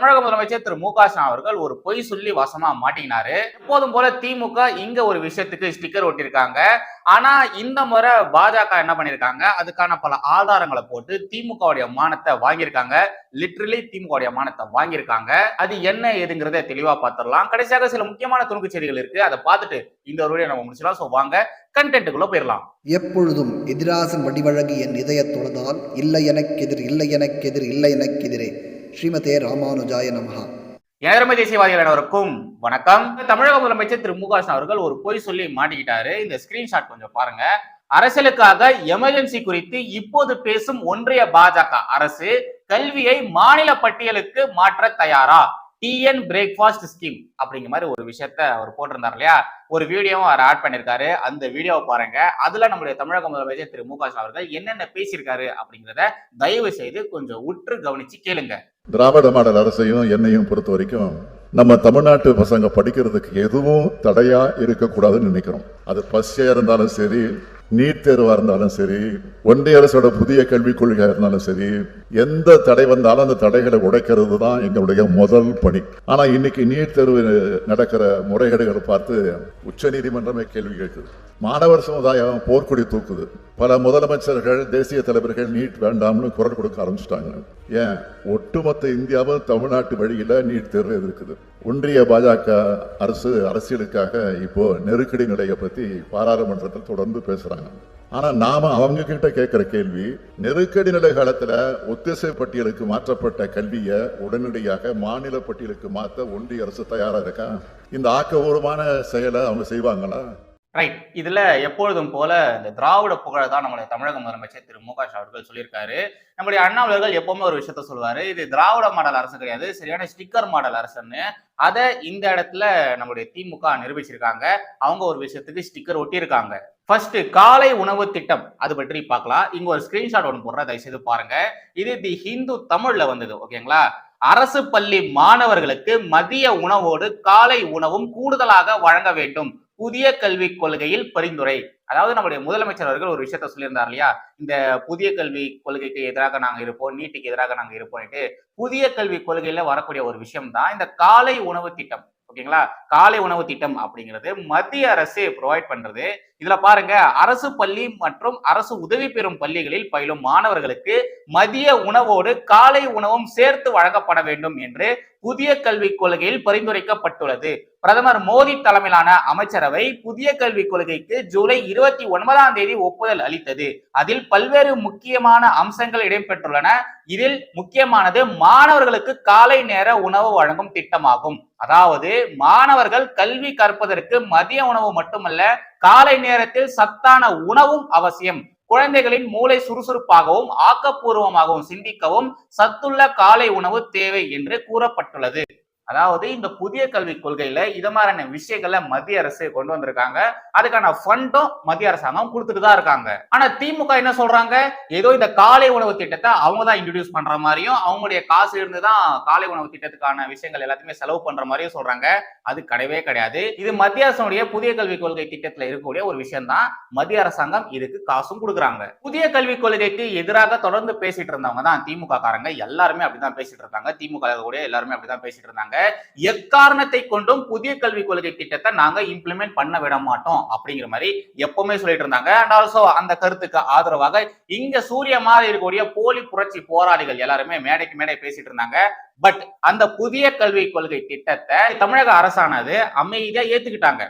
தமிழக முதலமைச்சர் திரு மு க ஸ்டாலின் அவர்கள் ஒரு பொய் சொல்லி வசமா மாட்டினாரு. எப்போதும் போல திமுக இங்க ஒரு விஷயத்துக்கு ஸ்டிக்கர் ஒட்டியிருக்காங்க ஆனா இந்த முறை பாஜக என்ன பண்ணிருக்காங்க? அதுக்கான பல ஆதாரங்களை போட்டு திமுகவுடைய மானத்தை வாங்கியிருக்காங்க. லிட்ரலி திமுகவுடைய மானத்தை வாங்கியிருக்காங்க. அது என்ன ஏதுங்கிறத தெளிவா பார்த்துடலாம் கடைசியாக சில முக்கியமான துணுக்கு செய்திகள் இருக்கு. அதை பார்த்துட்டு இந்த ஒரு நம்ம முடிச்சிடலாம். ஸோ வாங்க கண்டென்ட்டுக்குள்ள போயிடலாம். எப்பொழுதும் எதிராசன் வடிவழகு என் இதய தொழுதால் இல்லை எனக்கெதிர் இல்லை எனக்கெதிர் இல்லை எனக்கெதிரே ஸ்ரீமதே ராமானுஜாய நமஹா. ஏழமை தேசியவாதிகள் அனைவருக்கும் வணக்கம். தமிழக முதலமைச்சர் திரு மு அவர்கள் ஒரு பொய் சொல்லி மாட்டிக்கிட்டாரு. இந்த ஸ்கிரீன்ஷாட் கொஞ்சம் பாருங்க. அரசியலுக்காக எமர்ஜென்சி குறித்து இப்போது பேசும் ஒன்றிய பாஜக அரசு கல்வியை மாநில பட்டியலுக்கு மாற்ற தயாரா? டிஎன் பிரேக்ஃபாஸ்ட் ஸ்கீம் அப்படிங்கிற மாதிரி ஒரு விஷயத்த அவர் போட்டிருந்தார் இல்லையா? ஒரு வீடியோவும் அவர் ஆட் பண்ணியிருக்காரு. அந்த வீடியோவை பாருங்க. அதுல நம்முடைய தமிழக முதலமைச்சர் திரு மு க ஸ்டாலின் அவர்கள் என்னென்ன பேசியிருக்காரு அப்படிங்கிறத தயவு செய்து கொஞ்சம் உற்று கவனிச்சு கேளுங்க. திராவிட மாடல் அரசையும் என்னையும் பொறுத்த வரைக்கும் நம்ம தமிழ்நாட்டு பசங்க படிக்கிறதுக்கு எதுவும் தடையா இருக்கக்கூடாதுன்னு நினைக்கிறோம். அது பசியா இருந்தாலும் சரி நீட் தேர்வா இருந்தாலும் சரி ஒன்றிய அரசோட புதிய கல்விக் கொள்கையா இருந்தாலும் சரி எந்த தடை வந்தாலும் அந்த தடைகளை உடைக்கிறது தான் எங்களுடைய முதல் பணி. ஆனா இன்னைக்கு நீட் தேர்வு நடக்கிற முறைகேடுகளை பார்த்து உச்ச நீதிமன்றமே கேள்வி கேட்குது. மாணவர் சமுதாயம் போர்க்கொடி தூக்குது. பல முதலமைச்சர்கள் தேசிய தலைவர்கள் நீட் வேண்டாம்னு குரல் கொடுக்க ஆரம்பிச்சிட்டாங்க. ஏன்? ஒட்டுமொத்த இந்தியாவும் தமிழ்நாட்டு வழியில நீட் தேர்வு இருக்குது ஒன்றிய பாஜக அரசு அரசியலுக்காக இப்போ நெருக்கடி நிலையை பத்தி பாராளுமன்றத்தில் தொடர்ந்து பேசுறாங்க. ஆனா நாம அவங்க கிட்ட கேட்கிற கேள்வி நெருக்கடி நிலை காலத்துல ஒத்திசை பட்டியலுக்கு மாற்றப்பட்ட கல்வியை உடனடியாக மாநில பட்டியலுக்கு மாற்ற ஒன்றிய அரசு தயாரா இருக்கா? இந்த ஆக்கபூர்வமான செயலை அவங்க செய்வாங்களா? ரைட் இதுல எப்பொழுதும் போல இந்த திராவிட புகழ தான் நம்மளுடைய தமிழக முதலமைச்சர் திரு மு க அவர்கள் சொல்லியிருக்காரு. நம்முடைய அண்ணாமலர்கள் எப்பவுமே ஒரு விஷயத்த சொல்லுவாரு. இது திராவிட மாடல் அரசு கிடையாது. சரியான ஸ்டிக்கர் மாடல் அரசுன்னு. அதை இந்த இடத்துல நம்முடைய திமுக நிரூபிச்சிருக்காங்க. அவங்க ஒரு விஷயத்துக்கு ஸ்டிக்கர் ஒட்டியிருக்காங்க. ஃபர்ஸ்ட் காலை உணவு திட்டம். அது பற்றி பார்க்கலாம். இங்க ஒரு ஸ்கிரீன்ஷாட் ஒன்று போடுற தயவுசெய்து பாருங்க. இது தி ஹிந்து தமிழ்ல வந்தது. ஓகேங்களா அரசு பள்ளி மாணவர்களுக்கு மதிய உணவோடு காலை உணவும் கூடுதலாக வழங்க வேண்டும். புதிய கல்விக் கொள்கையில் பரிந்துரை. அதாவது நம்முடைய முதலமைச்சர் அவர்கள் ஒரு விஷயத்த சொல்லியிருந்தார் இல்லையா? இந்த புதிய கல்வி கொள்கைக்கு எதிராக நாங்கள் இருப்போம் நீட்டுக்கு எதிராக நாங்கள் இருப்போம்ட்டு புதிய கல்விக் கொள்கையில வரக்கூடிய ஒரு விஷயம் தான் இந்த காலை உணவு திட்டம். ஓகேங்களா? காலை உணவு திட்டம் அப்படிங்கிறது மத்திய அரசு ப்ரொவைட் பண்றது. இதுல பாருங்க அரசு பள்ளி மற்றும் அரசு உதவி பெறும் பள்ளிகளில் பயிலும் மாணவர்களுக்கு மதிய உணவோடு காலை உணவும் சேர்த்து வழங்கப்பட வேண்டும் என்று புதிய கல்விக் கொள்கையில் பரிந்துரைக்கப்பட்டுள்ளது. பிரதமர் மோடி தலைமையிலான அமைச்சரவை புதிய கல்விக் கொள்கைக்கு ஜூலை இருபத்தி ஒன்பதாம் தேதி ஒப்புதல் அளித்தது. அதில் பல்வேறு முக்கியமான அம்சங்கள் இடம்பெற்றுள்ளன. இதில் முக்கியமானது மாணவர்களுக்கு காலை நேர உணவு வழங்கும் திட்டமாகும். அதாவது மாணவர்கள் கல்வி கற்பதற்கு மதிய உணவு மட்டுமல்ல காலை நேரத்தில் சத்தான உணவும் அவசியம். குழந்தைகளின் மூளை சுறுசுறுப்பாகவும் ஆக்கப்பூர்வமாகவும் சிந்திக்கவும் சத்துள்ள காலை உணவு தேவை என்று கூறப்பட்டுள்ளது. அதாவது இந்த புதிய கல்விக் கொள்கையில இது மாதிரியான விஷயங்களை மத்திய அரசு கொண்டு வந்திருக்காங்க. அதுக்கான ஃபண்டும் மத்திய அரசாங்கம் கொடுத்துட்டு தான் இருக்காங்க. ஆனா திமுக என்ன சொல்றாங்க? ஏதோ இந்த காலை உணவு திட்டத்தை அவங்க தான் இன்ட்ரடியூஸ் பண்ற மாதிரியும் அவங்களுடைய காசு இருந்து தான் காலை உணவு திட்டத்துக்கான விஷயங்கள் எல்லாத்தையுமே செலவு பண்ற மாதிரியும் சொல்றாங்க. அது கிடையவே கிடையாது. இது மத்திய அரசனுடைய புதிய கல்விக் கொள்கை திட்டத்துல இருக்கக்கூடிய ஒரு விஷயம் தான் மத்திய அரசாங்கம் இதுக்கு காசும் கொடுக்குறாங்க. புதிய கல்விக் கொள்கைக்கு எதிராக தொடர்ந்து பேசிட்டு இருந்தவங்க தான் திமுக காரங்க எல்லாருமே அப்படிதான் பேசிட்டு இருக்காங்க. திமுக கூட எல்லாருமே அப்படிதான் பேசிட்டு இருந்தாங்க. எக்காரணத்தை கொண்டும் புதிய கல்விக் கொள்கை திட்டத்தை நாங்க இம்ப்ளிமெண்ட் பண்ண விட மாட்டோம் அப்படிங்கிற மாதிரி எப்பவுமே சொல்லிட்டு இருந்தாங்க. அண்ட் ஆல்சோ அந்த கருத்துக்கு ஆதரவாக இங்க சூரிய மாதிரி இருக்கக்கூடிய போலி புரட்சி போராளிகள் எல்லாருமே மேடைக்கு மேடை பேசிட்டு இருந்தாங்க. பட் அந்த புதிய கல்விக் கொள்கை திட்டத்தை தமிழக அரசானது அமைதியா ஏத்துக்கிட்டாங்க.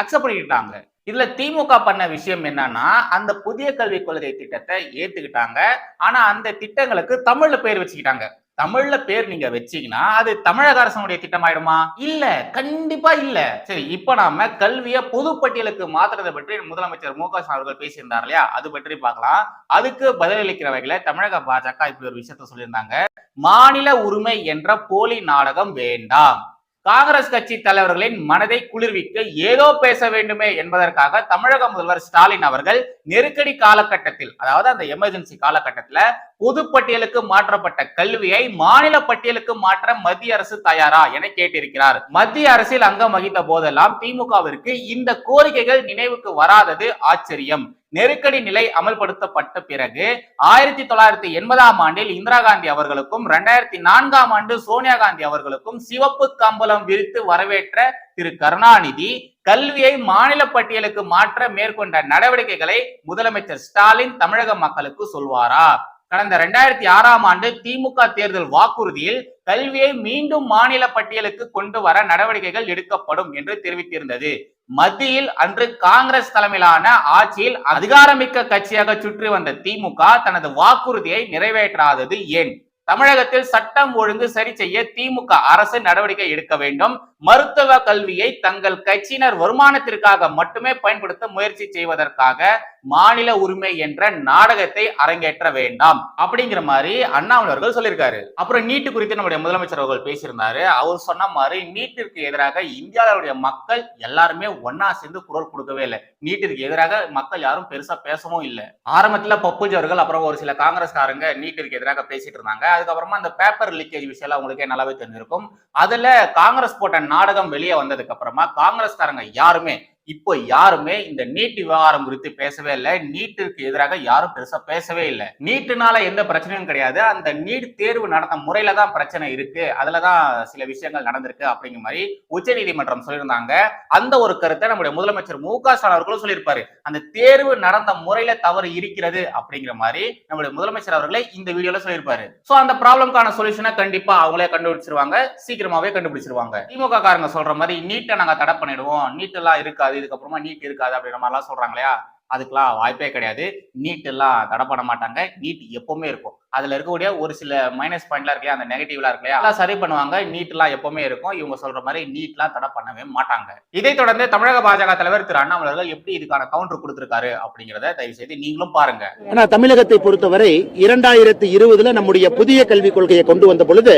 அக்செப்ட் பண்ணிக்கிட்டாங்க. இதுல திமுக பண்ண விஷயம் என்னன்னா அந்த புதிய கல்விக் கொள்கை திட்டத்தை ஏத்துக்கிட்டாங்க. ஆனா அந்த திட்டங்களுக்கு தமிழ்ல பேர் வச்சுக்கிட்டாங்க. தமிழ்ல பேர் நீங்க வச்சீங்கன்னா அது தமிழக அரசனுடைய திட்டம் ஆயிடுமா இல்ல கண்டிப்பா இல்ல. சரி இப்ப நாம கல்விய பொதுப்பட்டியலுக்கு மாத்துறதை பற்றி முதலமைச்சர் மு க ஸ்டாலின் அவர்கள் பேசியிருந்தார் இல்லையா? அது பற்றி பார்க்கலாம். அதுக்கு பதிலளிக்கிற வகையில தமிழக பாஜக இப்படி ஒரு விஷயத்த சொல்லியிருந்தாங்க. மாநில உரிமை என்ற போலி நாடகம் வேண்டாம். காங்கிரஸ் கட்சி தலைவர்களின் மனதை குளிர்விக்க ஏதோ பேச வேண்டுமே என்பதற்காக தமிழக முதல்வர் ஸ்டாலின் அவர்கள் நெருக்கடி காலகட்டத்தில் அதாவது அந்த எமர்ஜென்சி காலகட்டத்துல பொதுப்பட்டியலுக்கு மாற்றப்பட்ட கல்வியை மாநில பட்டியலுக்கு மாற்ற மத்திய அரசு தயாரா என கேட்டிருக்கிறார். மத்திய அரசில் அங்கம் வகித்த போதெல்லாம் திமுகவிற்கு இந்த கோரிக்கைகள் நினைவுக்கு வராதது ஆச்சரியம். நெருக்கடி நிலை அமல்படுத்தப்பட்ட பிறகு ஆயிரத்தி தொள்ளாயிரத்தி எண்பதாம் ஆண்டில் இந்திரா காந்தி அவர்களுக்கும் இரண்டாயிரத்தி நான்காம் ஆண்டு சோனியா காந்தி அவர்களுக்கும் சிவப்பு கம்பளம் விரித்து வரவேற்ற திரு கருணாநிதி கல்வியை மாநில பட்டியலுக்கு மாற்ற மேற்கொண்ட நடவடிக்கைகளை முதலமைச்சர் ஸ்டாலின் தமிழக மக்களுக்கு சொல்வாரா? கடந்த ரெண்டாயிரத்தி ஆறாம் ஆண்டு திமுக தேர்தல் வாக்குறுதியில் கல்வியை மீண்டும் மாநில பட்டியலுக்கு கொண்டு வர நடவடிக்கைகள் எடுக்கப்படும் என்று தெரிவித்திருந்தது. மத்தியில் அன்று காங்கிரஸ் தலைமையிலான ஆட்சியில் அதிகாரமிக்க கட்சியாக சுற்றி வந்த திமுக தனது வாக்குறுதியை நிறைவேற்றாதது ஏன்? தமிழகத்தில் சட்டம் ஒழுங்கு சரி செய்ய திமுக அரசு நடவடிக்கை எடுக்க வேண்டும். மருத்துவ கல்வியை தங்கள் கட்சியினர் வருமானத்திற்காக மட்டுமே பயன்படுத்த முயற்சி செய்வதற்காக மாநில உரிமை என்ற நாடகத்தை அரங்கேற்ற வேண்டாம். அப்படிங்கிற மாதிரி அண்ணாமலை அவர்கள் சொல்லியிருக்காரு. அப்புறம் நீட்டு குறித்து நம்முடைய முதலமைச்சர் அவர்கள் பேசியிருந்தாரு. அவர் சொன்ன மாதிரி நீட்டிற்கு எதிராக இந்தியாவுடைய மக்கள் எல்லாருமே ஒன்னா சேர்ந்து குரல் கொடுக்கவே இல்லை. நீட்டிற்கு எதிராக மக்கள் யாரும் பெருசா பேசவும் இல்லை. ஆரம்பத்துல பப்புஜ் அவர்கள் அப்புறம் ஒரு சில காங்கிரஸ்காரங்க நீட்டிற்கு எதிராக பேசிட்டு இருந்தாங்க. அதுக்கப்புறமா அந்த பேப்பர் லீக்கேஜ் விஷயம் உங்களுக்கே நல்லாவே தெரிஞ்சிருக்கும். அதுல காங்கிரஸ் போட்ட நாடகம் வெளியே வந்ததுக்கு அப்புறமா காங்கிரஸ்காரங்க யாருமே இப்போ யாருமே இந்த நீட் விவகாரம் குறித்து பேசவே இல்லை. நீட்டிற்கு எதிராக யாரும் பெருசா பேசவே இல்லை. நீட்டுனால எந்த பிரச்சனையும் கிடையாது. அந்த நீட் தேர்வு நடந்த முறையில தான் பிரச்சனை இருக்கு. அதுலதான் சில விஷயங்கள் நடந்திருக்கு அப்படிங்கிற மாதிரி உச்ச நீதிமன்றம் சொல்லியிருந்தாங்க. அந்த ஒரு கருத்தை நம்முடைய முதலமைச்சர் மு க ஸ்டாலின் அவர்களும் சொல்லியிருப்பாரு. அந்த தேர்வு நடந்த முறையில தவறு இருக்கிறது அப்படிங்கிற மாதிரி நம்முடைய முதலமைச்சர் அவர்களே இந்த வீடியோல சொல்லியிருப்பாரு. சோ அந்த ப்ராப்ளம்கான சொல்யூஷனை கண்டிப்பா அவங்களே கண்டுபிடிச்சிருவாங்க. சீக்கிரமாவே கண்டுபிடிச்சிருவாங்க. திமுக காரங்க சொல்ற மாதிரி நீட்டை நாங்க தடை பண்ணிடுவோம். நீட் எல்லாம் இருக்காது இதுக்கப்புறமா நீட் இருக்காது அப்படின்ற மாதிரிலாம் சொல்றாங்க இல்லையா அதுக்கெல்லாம் வாய்ப்பே கிடையாது. நீட் எல்லாம் தடை பண்ண மாட்டாங்க. நீட் எப்பவுமே இருக்கும். அதுல இருக்கக்கூடிய ஒரு சில மைனஸ் பாயிண்ட்லாம் இருக்கு அந்த நெகட்டிவ்லாம் இருக்கு அதெல்லாம் சரி பண்ணுவாங்க. நீட் எல்லாம் எப்பவுமே இருக்கும். இவங்க சொல்ற மாதிரி நீட்லாம் தடை பண்ணவே மாட்டாங்க. இதை தொடர்ந்து தமிழக பாஜக தலைவர் திரு அண்ணாமலர்கள் எப்படி இதுக்கான கவுண்டர் கொடுத்திருக்காரு அப்படிங்கறத தயவு செய்து நீங்களும் பாருங்க. ஆனா தமிழகத்தை பொறுத்தவரை இரண்டாயிரத்தி இருபதுல நம்முடைய புதிய கல்விக் கொள்கையை கொண்டு வந்த பொழுது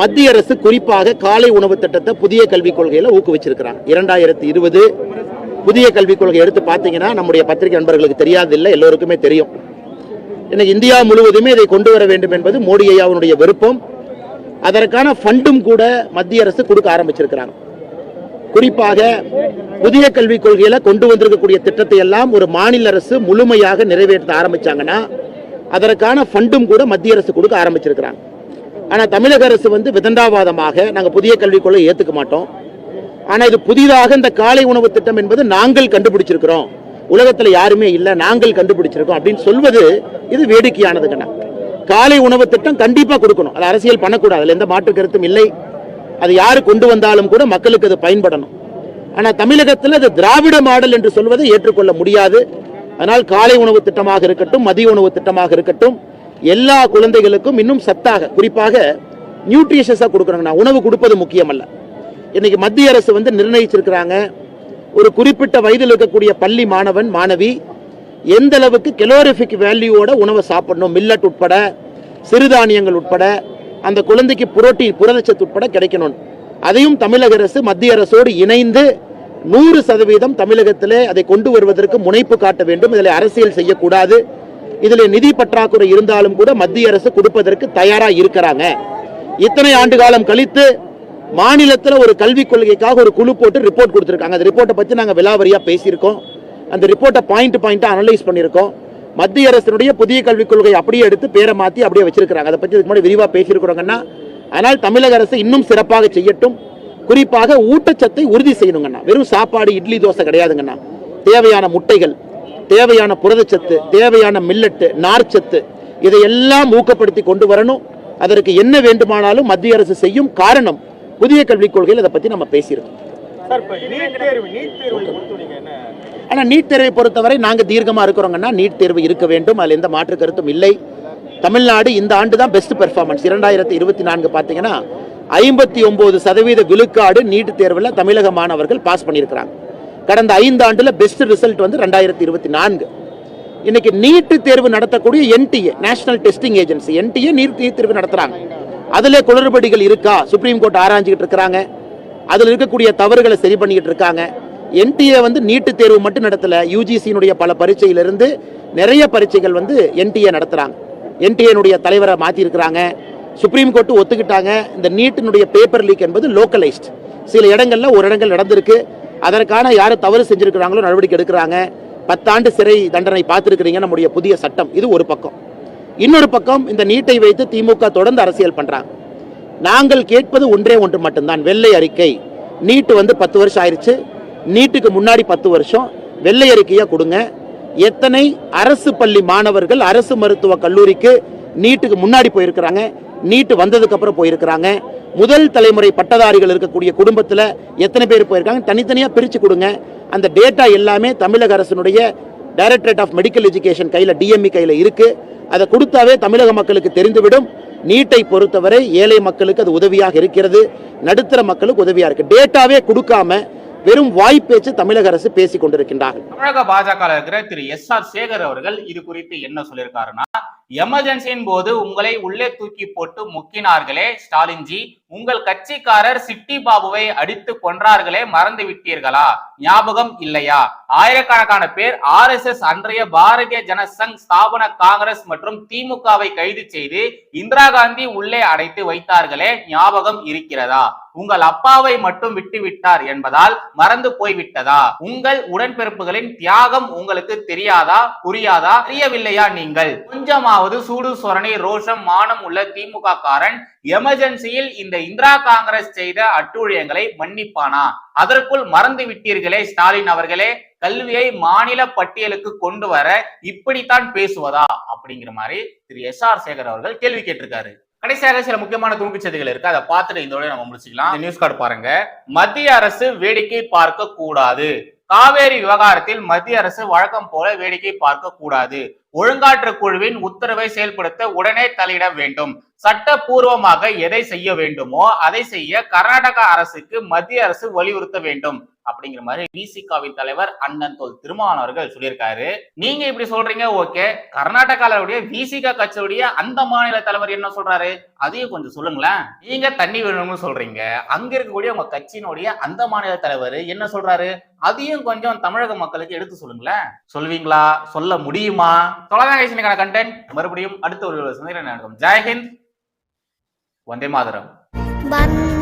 மத்திய அரசு குறிப்பாக காலை உணவு திட்டத்தை புதிய கல்விக் கொள்கையில ஊக்குவிச்சிருக்கிறாங்க. இரண்டாயிரத்தி இருபது புதிய கல்விக் கொள்கை எடுத்து பார்த்தீங்கன்னா நம்முடைய பத்திரிகை நண்பர்களுக்கு தெரியாதில்லை எல்லோருக்குமே தெரியும். இன்னைக்கு இந்தியா முழுவதுமே இதை கொண்டு வர வேண்டும் என்பது மோடி ஐயாவுடைய விருப்பம். அதற்கான ஃபண்டும் கூட மத்திய அரசு கொடுக்க ஆரம்பிச்சிருக்கிறாங்க. குறிப்பாக புதிய கல்விக் கொள்கையில கொண்டு வந்திருக்கக்கூடிய திட்டத்தை எல்லாம் ஒரு மாநில அரசு முழுமையாக நிறைவேற்ற ஆரம்பிச்சாங்கன்னா அதற்கான ஃபண்டும் கூட மத்திய அரசு கொடுக்க ஆரம்பிச்சிருக்கிறாங்க. ஆனால் தமிழக அரசு வந்து விதண்டாவாதமாக நாங்கள் புதிய கல்விக் கொள்கை ஏற்றுக்க மாட்டோம். ஆனால் இது புதிதாக இந்த காலை உணவு திட்டம் என்பது நாங்கள் கண்டுபிடிச்சிருக்கிறோம். உலகத்தில் யாருமே இல்லை நாங்கள் கண்டுபிடிச்சிருக்கோம் அப்படின்னு சொல்வது இது வேடிக்கையானதுங்கண்ணா காலை உணவு திட்டம் கண்டிப்பாக கொடுக்கணும். அது அரசியல் பண்ணக்கூடாது. அதில் எந்த மாற்று கருத்தும் இல்லை. அது யார் கொண்டு வந்தாலும் கூட மக்களுக்கு அது பயன்படணும். ஆனால் தமிழகத்தில் அது திராவிட மாடல் என்று சொல்வதை ஏற்றுக்கொள்ள முடியாது. அதனால் காலை உணவு திட்டமாக இருக்கட்டும் மதிய உணவு திட்டமாக இருக்கட்டும் எல்லா குழந்தைகளுக்கும் இன்னும் சத்தாக குறிப்பாக நியூட்ரிஷஸாக கொடுக்குறாங்கண்ணா உணவு கொடுப்பது முக்கியமல்ல. இன்னைக்கு மத்திய அரசு வந்து நிர்ணயிச்சிருக்கிறாங்க ஒரு குறிப்பிட்ட வயதில் இருக்கக்கூடிய பள்ளி மாணவன் மாணவி எந்த அளவுக்கு கெலோரிஃபிக் வேல்யூவோட உணவை சாப்பிடணும் மில்லட் உட்பட சிறுதானியங்கள் உட்பட அந்த குழந்தைக்கு புரோட்டீன் புரதச்சத்து உட்பட கிடைக்கணும். அதையும் தமிழக அரசு மத்திய அரசோடு இணைந்து நூறு சதவீதம் தமிழகத்திலே அதை கொண்டு வருவதற்கு முனைப்பு காட்ட வேண்டும். இதில் அரசியல் செய்யக்கூடாது. இதில் நிதி பற்றாக்குறை இருந்தாலும் கூட மத்திய அரசு கொடுப்பதற்கு தயாராக இருக்கிறாங்க. இத்தனை ஆண்டு காலம் கழித்து மாநிலத்தில் ஒரு கல்விக் கொள்கைக்காக ஒரு குழு போட்டு ரிப்போர்ட் கொடுத்துருக்காங்க. அந்த ரிப்போர்ட்டை பற்றி நாங்கள் விலாவரியாக பேசியிருக்கோம். அந்த ரிப்போர்ட்டை பாயிண்ட் பாயிண்ட்டாக அனலைஸ் பண்ணியிருக்கோம். மத்திய அரசினுடைய புதிய கல்விக் கொள்கை அப்படியே எடுத்து பேரை மாற்றி அப்படியே வச்சிருக்கிறாங்க. அதை பற்றி இதுக்கு முன்னாடி விரிவாக பேசியிருக்கிறோங்கன்னா அதனால் தமிழக அரசு இன்னும் சிறப்பாக செய்யட்டும். குறிப்பாக ஊட்டச்சத்தை உறுதி செய்யணுங்கண்ணா. வெறும் சாப்பாடு இட்லி தோசை கிடையாதுங்கண்ணா. தேவையான முட்டைகள் தேவையான புரதச்சத்து தேவையான மில்லட்டு நார்ச்சத்து இதையெல்லாம் ஊக்கப்படுத்தி கொண்டு வரணும். அதற்கு என்ன வேண்டுமானாலும் மத்திய அரசு செய்யும் காரணம் புதிய கல்விக் கொள்கையில் அதை பற்றி நம்ம பேசியிருக்கோம். ஆனால் நீட் தேர்வை பொறுத்தவரை நாங்கள் தீர்க்கமாக இருக்கிறோங்கன்னா நீட் தேர்வு இருக்க வேண்டும். அதில் எந்த மாற்று கருத்தும் இல்லை. தமிழ்நாடு இந்த ஆண்டு தான் பெஸ்ட் பெர்ஃபார்மன்ஸ் இரண்டாயிரத்தி இருபத்தி நான்கு பார்த்தீங்கன்னா ஐம்பத்தி ஒன்பது சதவீத விழுக்காடு நீட் தேர்வில் தமிழக மாணவர்கள் பாஸ் பண்ணியிருக்கிறாங்க. கடந்த ஐந்து ஆண்டுல பெஸ்ட் ரிசல்ட் வந்து ரெண்டாயிரத்தி இருபத்தி நான்கு. இன்னைக்கு நீட்டு தேர்வு நடத்தக்கூடிய NTA national testing agency NTA NEET தேர்வு நடத்துறாங்க. அதுல குளறுபடிகள் இருக்கா? சுப்ரீம் கோர்ட் ஆராய்ஞ்சிக்கிட்டு இருக்கிறாங்க. அதில் இருக்கக்கூடிய தவறுகளை சரி பண்ணிக்கிட்டு இருக்காங்க. என்டிஏ வந்து நீட்டு தேர்வு மட்டும் நடத்தல. யூஜிசியினுடைய பல பரீட்சையிலிருந்து நிறைய பரீட்சைகள் வந்து என்டிஏ நடத்துறாங்க. என்டிஏனுடைய தலைவரை மாற்றிருக்கிறாங்க சுப்ரீம் கோர்ட்டு ஒத்துக்கிட்டாங்க. இந்த நீட்டினுடைய பேப்பர் லீக் என்பது லோக்கலைஸ்ட் சில இடங்கள்ல ஒரு இடங்கள் நடந்திருக்கு. அதற்கான யார் தவறு செஞ்சுருக்கிறாங்களோ நடவடிக்கை எடுக்கிறாங்க. பத்தாண்டு சிறை தண்டனை பார்த்துருக்கிறீங்க நம்முடைய புதிய சட்டம். இது ஒரு பக்கம். இன்னொரு பக்கம் இந்த நீட்டை வைத்து திமுக தொடர்ந்து அரசியல் பண்ணுறாங்க நாங்கள் கேட்பது ஒன்றே ஒன்று மட்டும்தான். வெள்ளை அறிக்கை. நீட்டு வந்து பத்து வருஷம் ஆயிடுச்சு நீட்டுக்கு முன்னாடி பத்து வருஷம். வெள்ளை அறிக்கையாக கொடுங்க. எத்தனை அரசு பள்ளி மாணவர்கள் அரசு மருத்துவ கல்லூரிக்கு நீட்டுக்கு முன்னாடி போயிருக்கிறாங்க. நீட்டு வந்ததுக்கு அப்புறம் போயிருக்கிறாங்க. முதல் தலைமுறை பட்டதாரிகள் இருக்கக்கூடிய குடும்பத்தில் எத்தனை பேர் போயிருக்காங்க? தனித்தனியாக பிரித்து கொடுங்க. அந்த டேட்டா எல்லாமே தமிழக அரசினுடைய டைரக்டரேட் ஆஃப் மெடிக்கல் எஜுகேஷன் கையில் டிஎம்இ கையில் இருக்கு. அதை கொடுத்தாவே தமிழக மக்களுக்கு தெரிந்துவிடும். நீட்டை பொறுத்தவரை ஏழை மக்களுக்கு அது உதவியாக இருக்கிறது. நடுத்தர மக்களுக்கு உதவியாக இருக்கு. டேட்டாவே கொடுக்காம வெறும் வாய்ப்பேச்சு தமிழக அரசு பேசிக் கொண்டிருக்கின்றார்கள். தமிழக பாஜக இருக்கிற திரு எஸ் ஆர் சேகர் அவர்கள் இது குறித்து என்ன சொல்லியிருக்காருன்னா எமர்ஜென்சியின் போது உங்களை உள்ளே தூக்கி போட்டு முக்கினார்களே ஸ்டாலின்ஜி உங்கள் கட்சிக்காரர் சிட்டி பாபுவை அடித்து கொன்றார்களே மறந்து விட்டீர்களா? ஞாபகம் இல்லையா? ஆயிரக்கணக்கான பேர் ஆர் எஸ் எஸ் அன்றைய பாரதிய ஜனசங் ஸ்தாபன காங்கிரஸ் மற்றும் திமுகவை கைது செய்து இந்திரா காந்தி உள்ளே அடைத்து வைத்தார்களே ஞாபகம் இருக்கிறதா? உங்கள் அப்பாவை மட்டும் விட்டுவிட்டார் என்பதால் மறந்து போய்விட்டதா உங்கள் உடன்பிறப்புகளின் தியாகம் உங்களுக்கு தெரியாதா? புரியாதா? தெரியவில்லையா நீங்கள்? கொஞ்சமாக மூணாவது சூடு சொரணை ரோஷம் மானம் உள்ள திமுக காரன் எமர்ஜென்சியில் இந்த இந்திரா காங்கிரஸ் செய்த அட்டூழியங்களை மன்னிப்பானா? அதற்குள் மறந்து விட்டீர்களே ஸ்டாலின் அவர்களே கல்வியை மாநில பட்டியலுக்கு கொண்டு வர இப்படித்தான் பேசுவதா? அப்படிங்கிற மாதிரி திரு எஸ் ஆர் சேகர் அவர்கள் கேள்வி கேட்டிருக்காரு. கடைசியாக சில முக்கியமான துணுக்கு செய்திகள் இருக்கு. அதை பார்த்துட்டு இதோட நம்ம முடிச்சுக்கலாம். நியூஸ் கார்டு பாருங்க. மத்திய அரசு வேடிக்கை பார்க்க கூடாது காவேரி விவகாரத்தில் மத்திய அரசு வழக்கம் போல வேடிக்கை பார்க்க கூடாது ஒழுங்காற்று குழுவின் உத்தரவை செயல்படுத்த உடனே தலையிட வேண்டும். சட்டப்பூர்வமாக எதை செய்ய வேண்டுமோ அதை செய்ய கர்நாடக அரசுக்கு மத்திய அரசு வலியுறுத்த வேண்டும். அப்படிங்கிற மாதிரி விசிகாவின் தலைவர் அண்ணன் தோல் திருமாவன் அவர்கள் சொல்லியிருக்காரு. நீங்க இப்படி சொல்றீங்க ஓகே. கர்நாடகாவுடைய விசிகா கட்சியுடைய அந்த மாநில தலைவர் என்ன சொல்றாரு? அதையும் கொஞ்சம் சொல்லுங்களேன். நீங்க தண்ணி வேணும்னு சொல்றீங்க. அங்க இருக்கக்கூடிய உங்க கட்சியினுடைய அந்த மாநில தலைவர் என்ன சொல்றாரு? அதையும் கொஞ்சம் தமிழக மக்களுக்கு எடுத்து சொல்லுங்களேன். சொல்வீங்களா? சொல்ல முடியுமா? தொலைக்கான கண்டென்ட் மறுபடியும் அடுத்த ஒரு சந்திரன் நடக்கும் ஜெயஹிந்த் வந்தே மாதரம் வந்தே